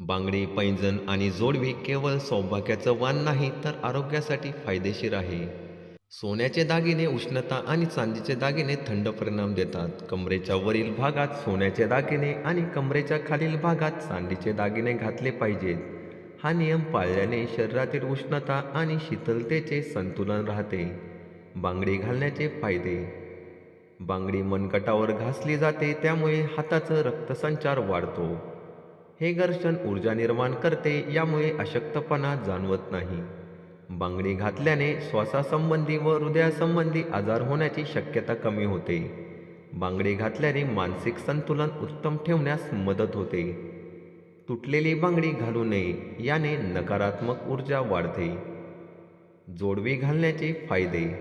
बांगडी पैंजण आणि जोडवी केवळ सौभाग्याचं वाण नाही तर आरोग्यासाठी फायदेशीर आहे. सोन्याचे दागिने उष्णता आणि चांदीचे दागिने थंड परिणाम देतात. कमरेच्या वरील भागात सोन्याचे दागिने आणि कमरेच्या खालील भागात चांदीचे दागिने घातले पाहिजेत. हा नियम पाळल्याने शरीरातील उष्णता आणि शीतलतेचे संतुलन राहते. बांगडी घालण्याचे फायदे. बांगडी मनगटावर घासली जाते त्यामुळे हाताचं रक्तसंचार वाढतो. हे घर्षण ऊर्जा निर्माण करते यामुळे अशक्तपणा जाणवत नाही. बांगडी घातल्याने श्वासासंबंधी व हृदयासंबंधी आजार होण्याची शक्यता कमी होते. बांगडी घातल्याने मानसिक संतुलन उत्तम ठेवण्यास मदत होते. तुटलेली बांगडी घालू नये याने नकारात्मक ऊर्जा वाढते. जोडवी घालण्याचे फायदे.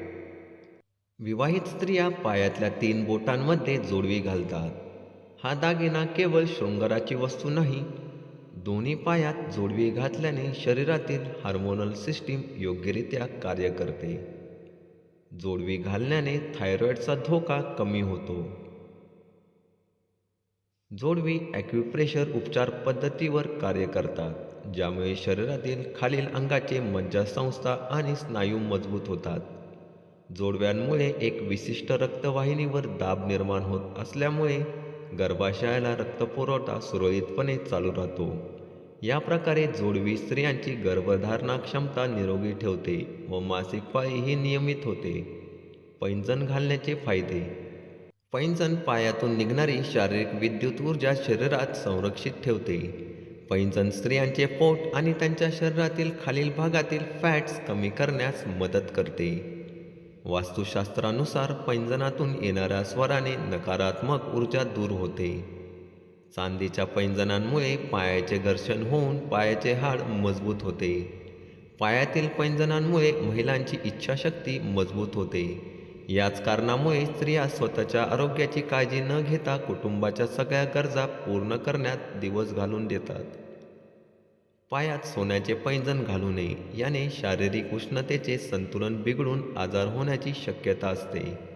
विवाहित स्त्रिया पायातल्या तीन बोटांमध्ये जोडवी घालतात. हा दागिना केवळ शृंगाराची वस्तू नाही दोन्ही पायात जोडवी घातल्याने शरीरातील हार्मोनल सिस्टीम योग्यरित्या कार्य करते. जोडवी घालण्याने थायरॉईडचा धोका कमी होतो. जोडवी ॲक्युप्रेशर उपचार पद्धतीवर कार्य करतात ज्यामुळे शरीरातील खालील अंगाचे मज्जासंस्था आणि स्नायू मजबूत होतात. जोडव्यांमुळे एक विशिष्ट रक्तवाहिनीवर दाब निर्माण होत असल्यामुळे गर्भाशयाला रक्तपुरवठा सुरळीतपणे चालू राहतो. या प्रकारे जोडवी स्त्रियांची गर्भधारणा क्षमता निरोगी ठेवते व मासिक पाळी ही नियमित होते. पैंजण घालण्याचे फायदे. पैंजण पायातून निघणारी शारीरिक विद्युत ऊर्जा शरीरात संरक्षित ठेवते. पैंजण स्त्रियांचे पोट आणि त्यांच्या शरीरातील खालील भागातील फॅट्स कमी करण्यास मदत करते. वास्तुशास्त्रानुसार पैंजणातून येणाऱ्या स्वराने नकारात्मक ऊर्जा दूर होते. चांदीच्या पैंजणांमुळे पायाचे घर्षण होऊन पायाचे हाड मजबूत होते. पायातील पैंजणांमुळे महिलांची इच्छाशक्ती मजबूत होते. याच कारणामुळे स्त्रिया स्वतःच्या आरोग्याची काळजी न घेता कुटुंबाच्या सगळ्या गरजा पूर्ण करण्यात दिवस घालून देतात. पायात सोन्याचे पैंजण घालू नये. याने शारीरिक उष्णतेचे संतुलन बिघडून आजार होण्याची शक्यता असते.